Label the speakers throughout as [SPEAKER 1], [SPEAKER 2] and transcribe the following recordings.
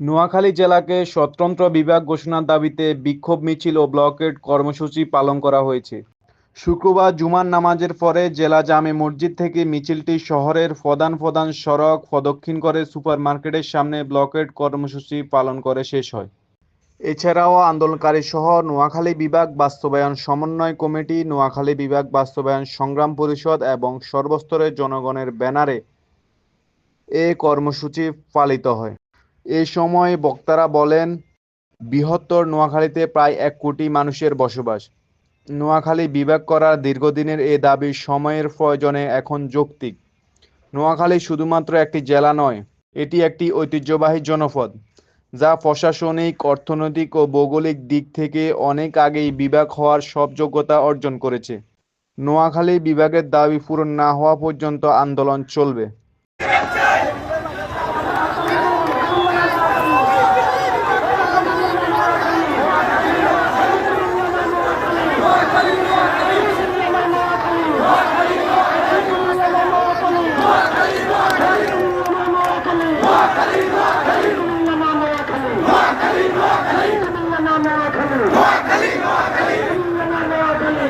[SPEAKER 1] নোয়াখালী জেলাকে স্বতন্ত্র বিভাগ ঘোষণার দাবিতে বিক্ষোভ মিছিল ও ব্লকেট কর্মসূচি পালন করা হয়েছে। শুক্রবার জুমার নামাজের পরে জেলা জামে মসজিদ থেকে মিছিলটি শহরের প্রধান প্রধান সড়ক প্রদক্ষিণ করে সুপারমার্কেটের সামনে ব্লকেট কর্মসূচি পালন করে শেষ হয়। এছাড়াও আন্দোলনকারী সহ নোয়াখালী বিভাগ বাস্তবায়ন সমন্বয় কমিটি, নোয়াখালী বিভাগ বাস্তবায়ন সংগ্রাম পরিষদ এবং সর্বস্তরের জনগণের ব্যানারে এ কর্মসূচি পালিত হয়। এ সময় বক্তারা বলেন, বৃহত্তর নোয়াখালীতে প্রায় এক কোটি মানুষের বসবাস। নোয়াখালী বিভাগ করার দীর্ঘদিনের এ দাবি সময়ের প্রয়োজনে এখন যৌক্তিক। নোয়াখালী শুধুমাত্র একটি জেলা নয়, এটি একটি ঐতিহ্যবাহী জনপদ, যা প্রশাসনিক, অর্থনৈতিক ও ভৌগোলিক দিক থেকে অনেক আগেই বিভাগ হওয়ার সব যোগ্যতা অর্জন করেছে। নোয়াখালী বিভাগের দাবি পূরণ না হওয়া পর্যন্ত আন্দোলন চলবে। নোয়াখালী। নোয়াখালী নোয়াখালী।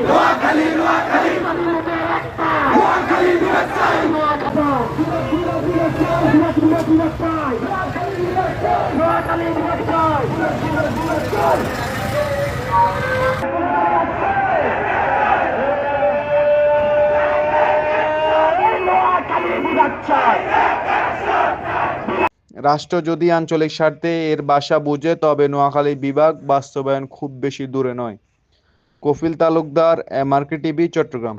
[SPEAKER 1] নোয়াখালী নোয়াখালী। নোয়াখালী নোয়াখালী বিরাস্তায় নোয়াখালী বিরাস্তায় নোয়াখালী বিরাস্তায় রাষ্ট্র যদি আঞ্চলিক স্বার্থে এর বাসা বুঝে, তবে নোয়াখালী বিভাগ বাস্তবায়ন খুব বেশি দূরে নয়। Kafil Talukdar MRK TV, Chittagong.